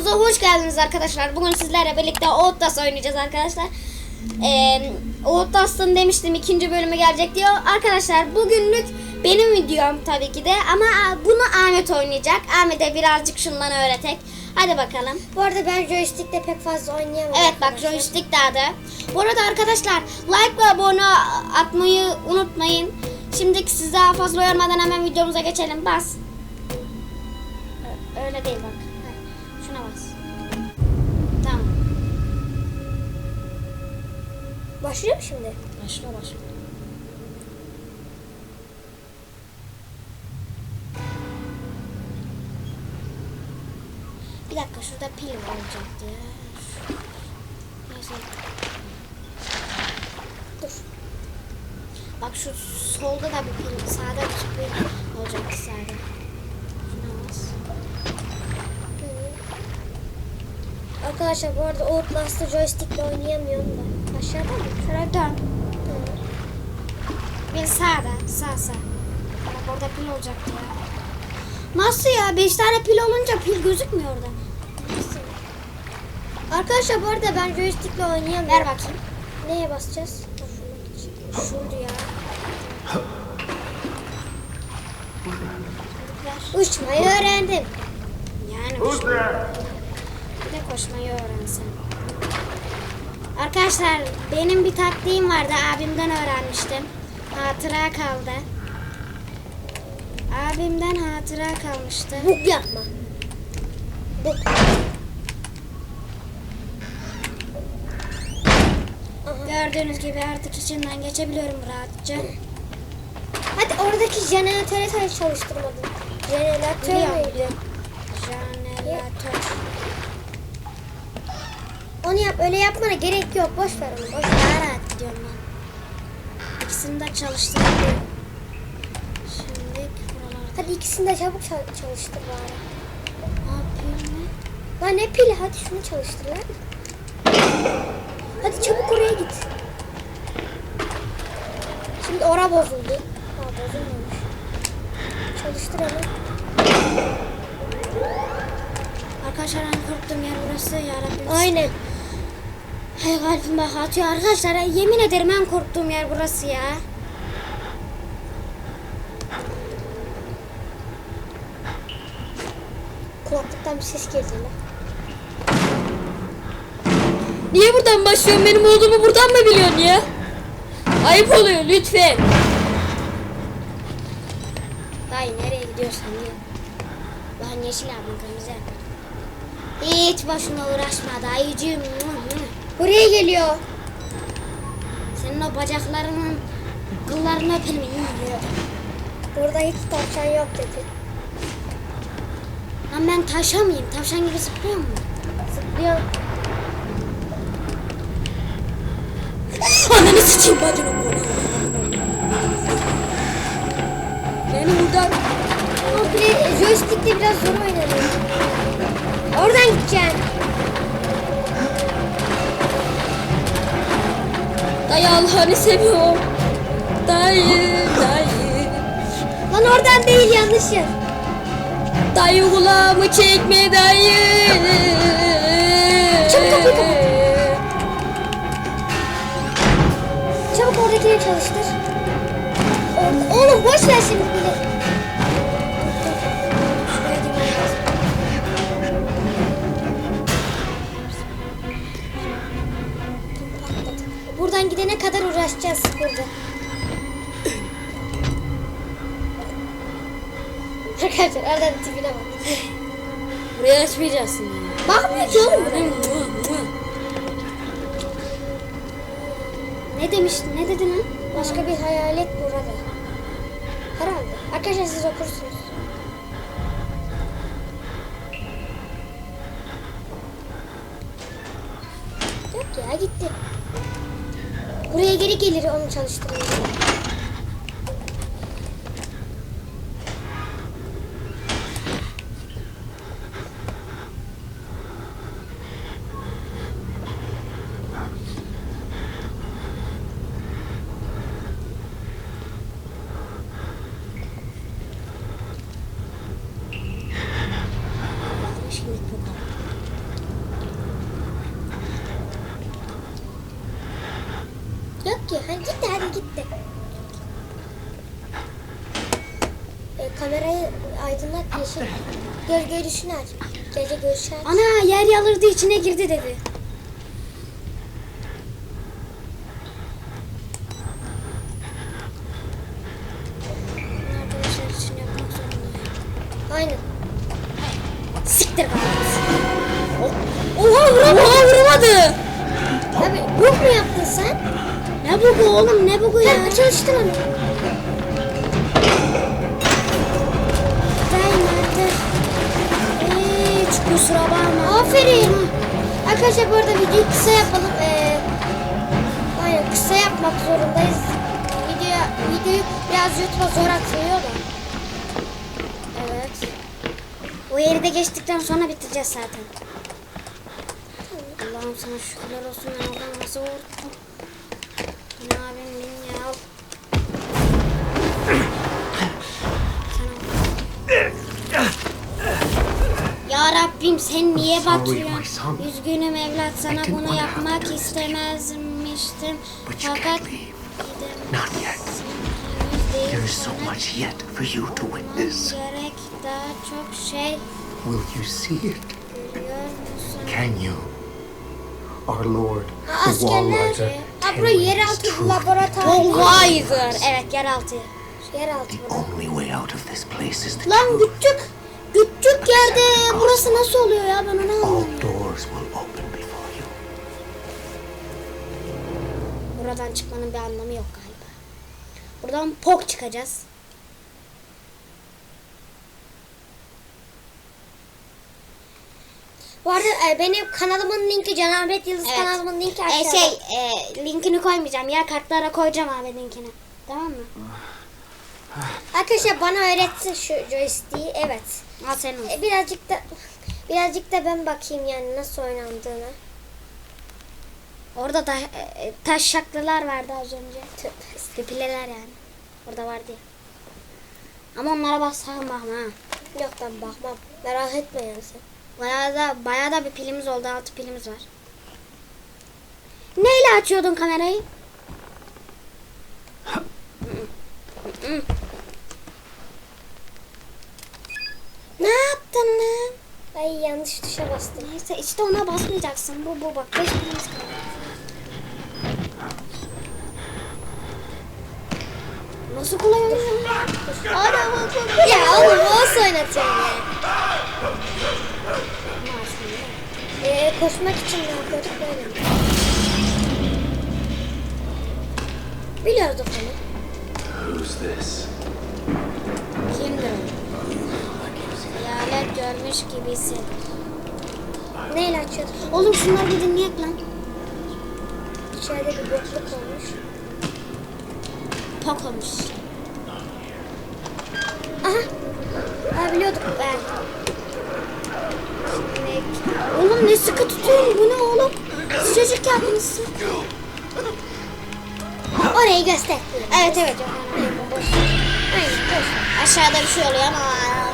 videomuza hoş geldiniz arkadaşlar. Bugün sizlerle birlikte Outlast oynayacağız arkadaşlar. Ee, Outlast'ın demiştim ikinci bölümü gelecek diyor. Arkadaşlar bugünlük benim videom tabii ki de ama bunu Ahmet oynayacak. Ahmet'e birazcık şundan öğretek. Hadi bakalım. Bu arada ben joystickle pek fazla oynayamam. Evet bak arkadaşlar. joystick daha Bu arada arkadaşlar like ve abone atmayı unutmayın. Şimdi sizi daha fazla yormadan hemen videomuza geçelim. Bas. Öyle değil bak. Başlıyor mu şimdi? Başla başla. Bir dakika şurada pil olacaktı ya. Neyse. Dur. Bak şu solda da bir pil, sağda bir pil olacaktı sağda. Hı. Arkadaşlar bu arada Outlast'ı joystickle oynayamıyorum da. Aşağıda mı? Şuraya dön. Bir sağda, sağ sağ. Bak orada pil olacaktı ya. Nasıl ya? Beş tane pil olunca pil gözükmüyor orada. Nasıl? Arkadaşlar bu arada ben joystickle oynayamıyorum. Ver bakayım. Neye basacağız? Ha, şuna gideceğim. Şurada ya. Hadi ver. Uçmayı öğrendim. Yani Who's uçma- there? bir de koşmayı öğrensen. Arkadaşlar benim bir taktiğim vardı. Abimden öğrenmiştim. Hatıra kaldı. Abimden hatıra kalmıştı. Bug yapma. Aha. Gördüğünüz gibi artık içinden geçebiliyorum rahatça. Hadi oradaki jeneratörü çalıştırmadın. Jeneratör müydü? Jeneratör. Onu yap. Öyle yapmana gerek yok. Boş ver onu. Boş ver. Daha rahat gidiyorum ben. İkisini de çalıştırabiliyorum. Şimdi buralarda. Hadi ikisini de çabuk çal- çalıştır bari. Ne yapayım? Lan ne pili? Hadi şunu çalıştır lan. Hadi çabuk oraya git. Şimdi ora bozuldu. Ha bozulmamış. Çalıştır hemen. Arkadaşlar en korktuğum yer burası yarabbim. Aynen. Hay kalbim bak atıyor arkadaşlar. Yemin ederim en korktuğum yer burası ya. Kulaklıktan bir ses geldi lan. Niye buradan başlıyorsun? Benim olduğumu buradan mı biliyorsun ya? Ayıp oluyor lütfen. Dayı nereye gidiyorsan ya. Lan yeşil abim kırmızı. Hiç boşuna uğraşma dayıcığım. Buraya geliyor. Senin o bacaklarının kıllarını öpelim. Burada hiç tavşan yok dedi. Lan ben taşa mıyım? Tavşan gibi zıplıyor mu? Zıplıyor. Ananı sıçayım bacını. Beni buradan Ama play, joystickle biraz zor oynanıyor. Oradan gideceksin. Dayı Allah'ını seviyorum. Dayı, dayı. Lan oradan değil yanlış yer. Dayı kulağımı çekme dayı. Çabuk kapıyı kapat. Çabuk oradakileri çalıştır. Oğlum boş ver şimdi bile. Oradan tipine bak. Burayı açmayacaksın ya. Bakmıyor ki oğlum. Ne demiş? Ne dedin lan? Başka bir hayalet burada. Herhalde. Arkadaşlar siz okursunuz. Yok ya gitti. Buraya geri gelir onu çalıştırıyor. Ki. Hadi gitti hadi gitti. E, kamerayı aydınlat yeşil. Göz görüşünü aç. Gece görüşü aç. Ana yer yalırdı içine girdi dedi. Aynen. Siktir gayret. Oha vuramadı. Oha vuramadı. Abi bug mu yaptın sen? Ne bu bu oğlum ne bu bu ya? Çalıştın onu. Dayanmadı. Hiç kusura bakma. Aferin. Arkadaşlar bu arada videoyu kısa yapalım. Ee, aynen kısa yapmak zorundayız. Video, videoyu biraz YouTube'a zor atılıyor da. Evet. O yeri de geçtikten sonra bitireceğiz zaten. Allah'ım sana şükürler olsun ben oradan nasıl vurdum. Ya Rabbim sen niye son. Üzgünüm evlat sana bunu yapmak istemezmiştim. Fakat. Not yet. There is so much yet for you to witness. Gerek daha çok şey Will you see it? Can you? Our Lord, the. Wallrider, is yeraltı truth. laboratuvar. Evet yeraltı. Yeraltı The only way out of this place is the Lan truth. Küçük. Yerde burası nasıl oluyor ya ben onu All anlamıyorum. doors will open before you. Buradan çıkmanın bir anlamı yok galiba. Buradan pok çıkacağız. Bu arada e, benim kanalımın linki Cenabet Yıldız Evet. kanalımın linki aşağıda. şey e, linkini koymayacağım ya kartlara koyacağım abi linkini. Tamam mı? Arkadaşlar bana öğretsin şu joystick'i. Evet. Al sen olsun. E, birazcık da birazcık da ben bakayım yani nasıl oynandığını. Orada da e, taş şaklalar vardı az önce. Pipileler yani. Orada vardı ya. Ama onlara bak sakın bakma ha. Yok ben bakmam. Merak etme yani sen. Bayağı da bayağı da bir pilimiz oldu. Altı pilimiz var. Neyle açıyordun kamerayı? ne yaptın lan? Ay yanlış tuşa bastım. Neyse işte ona basmayacaksın. Bu bu bak. Beş pilimiz kaldı. Nasıl kolay oynuyor? Ana bak Ya oğlum nasıl oynatıyorsun ya? Ee, koşmak için ne yapıyorduk böyle mi? Biliyorduk onu. Who's this? Hayalet görmüş gibisin. Neyle açıyorduk? Oğlum şunları bir dinleyek lan. İçeride bir bokluk olmuş. Pok olmuş. Aha. Ha biliyorduk ben. Oğlum ne sıkı tutuyorsun bu ne oğlum? Sıcacık yapmışsın. Orayı göster. Evet evet. Boş. Aşağıda bir şey oluyor ama.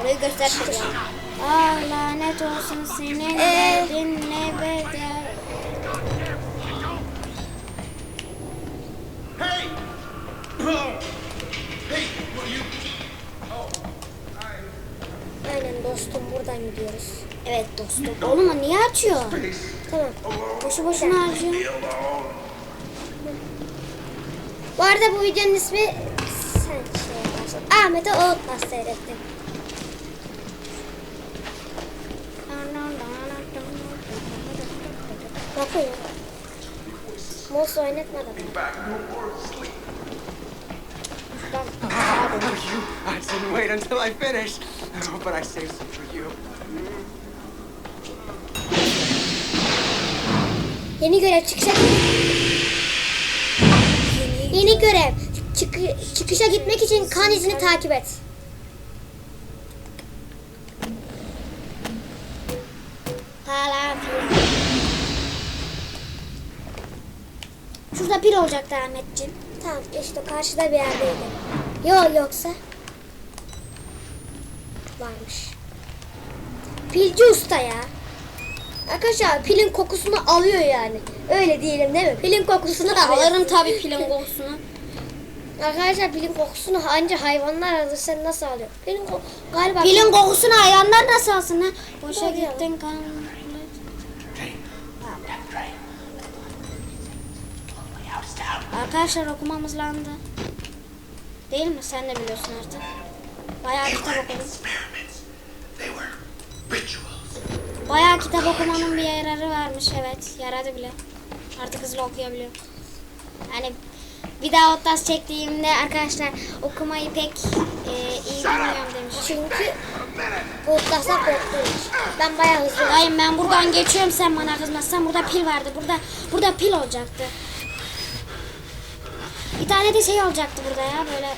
Burayı göstermiyor. Ah lanet olsun senin Ee? derdin ne bedel. Hey! hey, you? Aynen dostum buradan gidiyoruz. Evet dostum. Oğlum o niye açıyor? Tamam. Boşu boşuna harcıyor. Bu arada bu videonun ismi sen şey. Ahmet'e Outlast seyrettim. Bakın. Monster oynatmadı. Back, no more sleep. You, I didn't wait until I. Yeni görev çıkışa Yeni görev. Çık- çıkışa gitmek için kan izini takip et. Şurada pil olacaktı Ahmetciğim. Tamam işte karşıda bir yerdeydi. Yok yoksa. Varmış. Pilci usta ya. Arkadaşlar pilin kokusunu alıyor yani. Öyle diyelim değil mi? Pilin kokusunu. Alırım tabii pilin kokusunu. Arkadaşlar pilin kokusunu anca hayvanlar alır. Sen nasıl alıyor? Pilin ko galiba Pilin kokusunu hayvanlar nasıl alsın ha? Boşa gittin kan. Arkadaşlar okumamız landı. Değil mi? Sen de biliyorsun artık. Bayağı kitap okudum. Bayağı kitap okumanın bir yararı varmış. Evet yaradı bile. Artık hızlı okuyabiliyorum. Yani bir daha Ottas çektiğimde arkadaşlar okumayı pek e, iyi bilmiyorum demiş. çünkü Outlast'tan korktum. Ben bayağı hızlı. Dayım ben buradan geçiyorum sen bana kızmazsan burada pil vardı. Burada burada pil olacaktı. Tane de şey olacaktı burada ya böyle.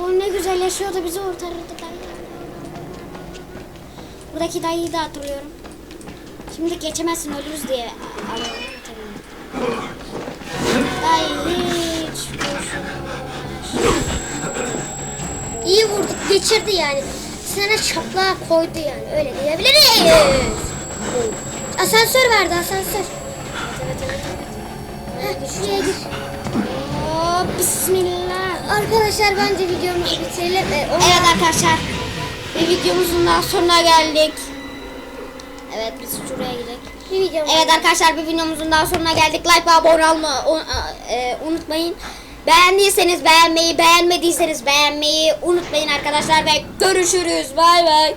O ne güzel yaşıyordu bizi kurtarırdı dayı. Buradaki dayıyı da hatırlıyorum. Şimdi geçemezsin ölürüz diye. Dayı hiç İyi vurduk geçirdi yani. Sana çapla koydu yani. Öyle diyebiliriz. Asansör verdi asansör. Heh, şuraya gir. Hop, bismillah. Arkadaşlar bence videomuzu bitirelim. Ee, onu- Evet arkadaşlar. Bir videomuzun daha sonuna geldik. Evet biz şuraya gidelim. bir videomuz. Evet arkadaşlar bir videomuzun daha sonuna geldik. Like ve abone olmayı e, unutmayın. Beğendiyseniz beğenmeyi, beğenmediyseniz beğenmeyi unutmayın arkadaşlar ve görüşürüz. Bay bay.